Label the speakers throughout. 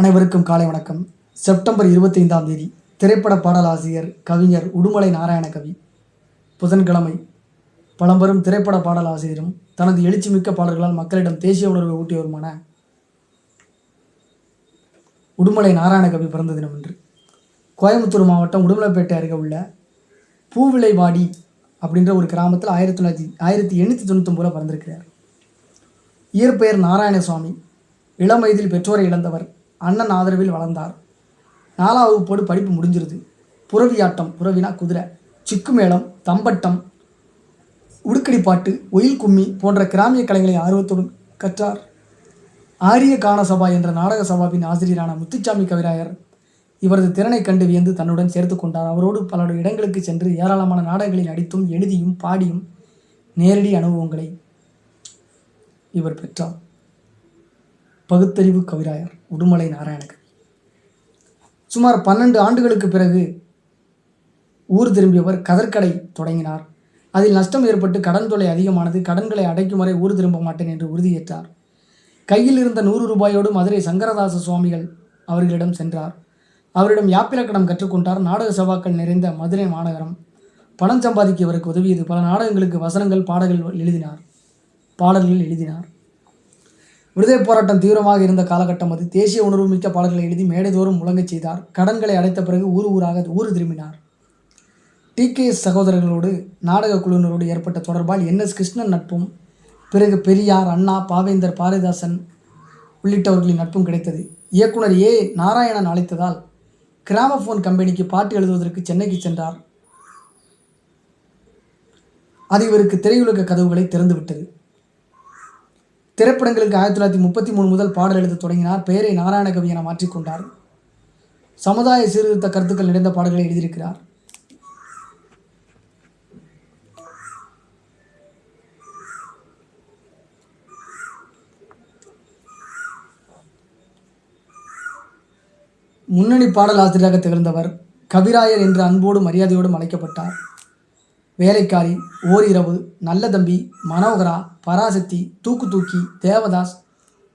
Speaker 1: அனைவருக்கும் காலை வணக்கம். செப்டம்பர் இருபத்தைந்தாம் தேதி திரைப்பட பாடலாசிரியர் கவிஞர் உடுமலை நாராயண கவி. புதன்கிழமை பழம்பெரும் திரைப்பட பாடலாசிரியரும் தனது எழுச்சிமிக்க பாடல்களால் மக்களிடம் தேசிய உணர்வை ஊட்டியவருமான உடுமலை நாராயண கவி பிறந்த தினம் என்று கோயம்புத்தூர் மாவட்டம் உடுமலைப்பேட்டை அருகே உள்ள பூவிளைவாடி அப்படின்ற ஒரு கிராமத்தில் ஆயிரத்தி தொள்ளாயிரத்தி ஆயிரத்தி எண்ணூற்றி தொண்ணூத்தொம்பதில் பிறந்திருக்கிறார். இயற்பெயர் நாராயணசுவாமி இளம் வயதில் பெற்றோரை இழந்தவர் அண்ணன் ஆதரவில் வளர்ந்தார். நாலாம் வகுப்போடு படிப்பு முடிஞ்சிருது. புறவியாட்டம் புறவினா குதிரை சிக்கு மேளம் தம்பட்டம் உடுக்கடி பாட்டு ஒயில் கும்மி போன்ற கிராமிய கலைகளை ஆர்வத்துடன் கற்றார். ஆரிய கான சபா என்ற நாடக சபாவின் ஆசிரியரான முத்துச்சாமி கவிராயர் இவரது திறனை கண்டு வியந்து தன்னுடன் சேர்த்து கொண்டார். அவரோடு பல இடங்களுக்கு சென்று ஏராளமான நாடகங்களில் நடித்தும் எழுதியும் பாடியும் நேரடி அனுபவங்களை இவர் பெற்றார். பகுத்தறிவு கவிராயர் உடுமலை நாராயணன் சுமார் பன்னெண்டு ஆண்டுகளுக்கு பிறகு ஊர் திரும்பியவர் கதற்கடை தொடங்கினார். அதில் நஷ்டம் ஏற்பட்டு கடன் தொலை அதிகமானது கடன்களை அடைக்கும் வரை ஊர் திரும்ப மாட்டேன் என்று உறுதியேற்றார். கையில் இருந்த நூறு ரூபாயோடு மதுரை சங்கரதாச சுவாமிகள் அவர்களிடம் சென்றார். அவரிடம் யாப்பிலக்கணம் கற்றுக்கொண்டார் நாடக சவாக்கள் நிறைந்த மதுரை மாநகரம். பணம் சம்பாதிக்க இவருக்கு உதவியது. பல நாடகங்களுக்கு வசனங்கள் பாடல்கள் எழுதினார். பாடல்கள் எழுதினார். விடுதலை போராட்டம் தீவிரமாக இருந்த காலகட்டம் அது. தேசிய உணர்வு மிக்க பாடல்களை எழுதி மேடைதோறும் முழங்கச் செய்தார். கடன்களை அடைத்த பிறகு ஊர் ஊராக ஊர் திரும்பினார். டி. கே. சகோதரர்களோடு நாடக குழுவினரோடு ஏற்பட்ட தொடர்பால் என். எஸ். கிருஷ்ணன் நட்பும் பிறகு பெரியார் அண்ணா பாவேந்தர் பாரதிதாசன் உள்ளிட்டவர்களின் நட்பும் கிடைத்தது. இயக்குனர் ஏ. நாராயணன் அழைத்ததால் கிராமஃபோன் கம்பெனிக்கு பாட்டு எழுதுவதற்கு சென்னைக்கு சென்றார். அது இவருக்கு திரையுலக கதவுகளை திறந்துவிட்டது. திரைப்படங்களுக்கு ஆயிரத்தி தொள்ளாயிரத்தி முப்பத்தி மூணு முதல் பாடல் எழுத தொடங்கினார். பெயரை நாராயணகவி என மாற்றிக்கொண்டார். சமுதாய சீர்திருத்த கருத்துக்கள் நிறைந்த பாடல்களை எழுதியிருக்கிறார். முன்னணி பாடல் ஆசிரியராக திகழ்ந்தவர் கவிராயர் என்ற அன்போடும் மரியாதையோடும் அழைக்கப்பட்டார். வேலைக்காரி ஓரிரவு நல்ல தம்பி மனோகரா பராசக்தி தூக்கு தூக்கி தேவதாஸ்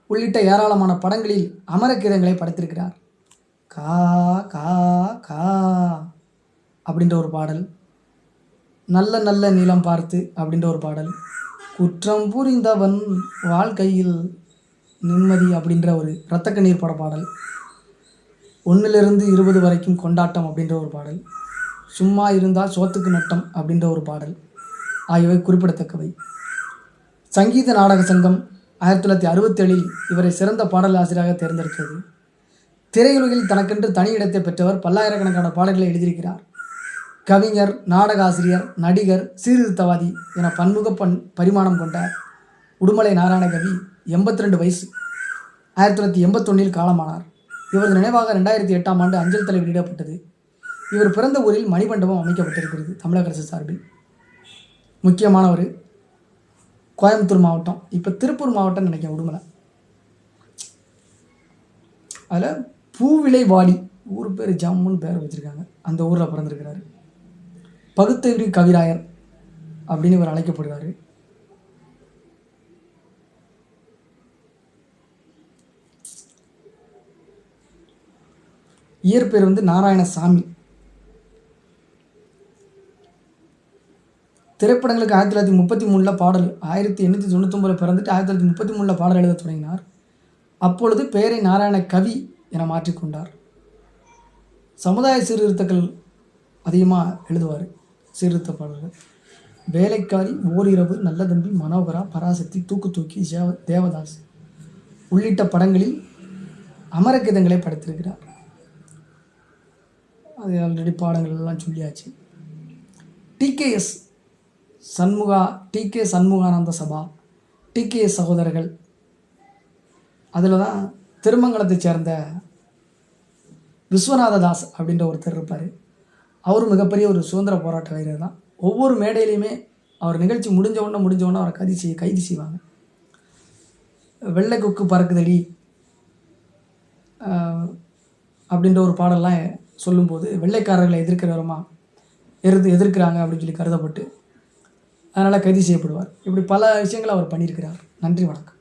Speaker 1: உள்ளிட்ட ஏராளமான படங்களில் அமரகீதங்களை படைத்திருக்கிறார். கா கா கா அப்படின்ற ஒரு பாடல். நல்ல நல்ல நீளம் பார்த்து அப்படின்ற ஒரு பாடல். குற்றம் புரிந்தவன் வாழ்க்கையில் நிம்மதி அப்படின்ற ஒரு இரத்த கண்ணீர் பட பாடல். ஒன்றிலிருந்து இருபது வரைக்கும் கொண்டாட்டம் அப்படின்ற ஒரு பாடல். சும்மா இருந்தால் சோத்துக்கு நட்டம் அப்படின்ற ஒரு பாடல். ஆகியவை குறிப்பிடத்தக்கவை. சங்கீத நாடக சங்கம் ஆயிரத்தி தொள்ளாயிரத்தி அறுபத்தேழில் இவரை சிறந்த பாடல் ஆசிரியராக தேர்ந்தெடுத்தது. திரையுலகில் தனக்கென்று தனி இடத்தை பெற்றவர் பல்லாயிரக்கணக்கான பாடல்களை எழுதியிருக்கிறார். கவிஞர் நாடக ஆசிரியர் நடிகர் சீர்திருத்தவாதி என பன்முக பன் பரிமாணம் கொண்ட உடுமலை நாராயணகவி எண்பத்தி ரெண்டு வயசு ஆயிரத்தி தொள்ளாயிரத்தி எண்பத்தொன்னில் காலமானார். இவரது நினைவாக ரெண்டாயிரத்தி எட்டாம் ஆண்டு அஞ்சல் தலை வெளியிடப்பட்டது இவர் பிறந்த ஊரில் மணிமண்டபம் அமைக்கப்பட்டிருக்கிறது தமிழக அரசு சார்பில். முக்கியமானவர் கோயம்புத்தூர் மாவட்டம். இப்போ திருப்பூர் மாவட்டம் நினைக்கிறேன் உடுமலை. அதில் பூவிலை வாடி ஊர் பேர் ஜம்முன்னு பேர் வச்சுருக்காங்க. அந்த ஊரில் பிறந்திருக்கிறாரு. பகுத்தறிவு கவிராயர் அப்படின்னு இவர் அழைக்கப்படுகிறார் இயற்பெயர் வந்து நாராயணசாமி. திரைப்படங்களுக்கு ஆயிரத்தி தொள்ளாயிரத்தி முப்பத்தி மூணில் பாடல் ஆயிரத்தி எண்ணூற்றி தொண்ணூத்தொம்பதில் பிறந்துட்டு ஆயிரத்தி தொள்ளாயிரத்தி முப்பத்தி மூணில் பாடல் எழுத தொடங்கினார். அப்பொழுது பேரை நாராயண கவி என மாற்றிக்கொண்டார் சமுதாய சீர்திருத்தங்கள் அதிகமாக எழுதுவார் சீர்திருத்த பாடல்கள். வேலைக்காரி ஓரிரவு நல்ல தம்பி மனோகரா பராசக்தி தூக்கு தூக்கி ஜேவ தேவதாஸ் உள்ளிட்ட படங்களில் அமரகிதங்களை படைத்திருக்கிறார். அது ஆல்ரெடி பாடங்கள் எல்லாம் சொல்லியாச்சு. TKS Shanmukha TK Shanmukhananda Sabha TKS சகோதரர்கள். அதில் தான் திருமங்கலத்தைச் சேர்ந்த விஸ்வநாத தாஸ் அப்படின்ற ஒருத்தர் இருப்பார். அவர் மிகப்பெரிய ஒரு சுதந்திர போராட்ட வீரர் தான். ஒவ்வொரு மேடையிலையுமே அவர் நிகழ்ச்சி முடிஞ்ச உடனே முடிஞ்ச உடனே அவரை கைது செய்ய கைது செய்வாங்க. வெள்ளை கொக்கு பறக்குதடி அப்படின்ற ஒரு பாடல்லாம் சொல்லும்போது வெள்ளைக்காரர்களை எதிர்க்கிறவருமா எதிர்த்து எதிர்க்கிறாங்க அப்படின்னு சொல்லி கருதப்பட்டு அதனால் கைது செய்யப்படுவார். இப்படி பல விஷயங்களை அவர் பண்ணியிருக்கிறார். நன்றி வணக்கம்.